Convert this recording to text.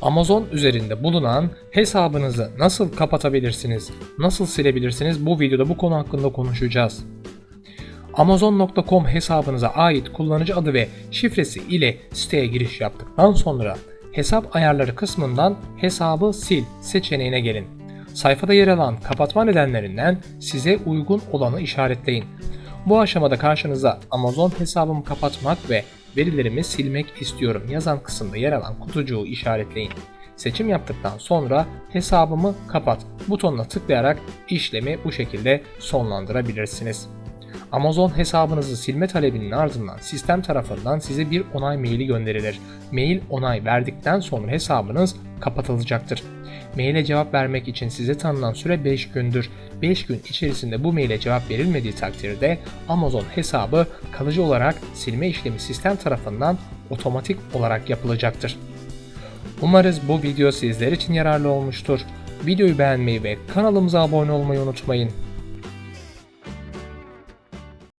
Amazon üzerinde bulunan hesabınızı nasıl kapatabilirsiniz, nasıl silebilirsiniz bu videoda bu konu hakkında konuşacağız. Amazon.com hesabınıza ait kullanıcı adı ve şifresi ile siteye giriş yaptıktan sonra hesap ayarları kısmından hesabı sil seçeneğine gelin. Sayfada yer alan kapatma nedenlerinden size uygun olanı işaretleyin. Bu aşamada karşınıza Amazon hesabımı kapatmak ve verilerimi silmek istiyorum yazan kısımda yer alan kutucuğu işaretleyin. Seçim yaptıktan sonra hesabımı kapat butonuna tıklayarak işlemi bu şekilde sonlandırabilirsiniz. Amazon hesabınızı silme talebinin ardından sistem tarafından size bir onay maili gönderilir. Mail onay verdikten sonra hesabınız kapatılacaktır. Maile cevap vermek için size tanınan süre 5 gündür. 5 gün içerisinde bu maile cevap verilmediği takdirde Amazon hesabı kalıcı olarak silme işlemi sistem tarafından otomatik olarak yapılacaktır. Umarız bu video sizler için yararlı olmuştur. Videoyu beğenmeyi ve kanalımıza abone olmayı unutmayın.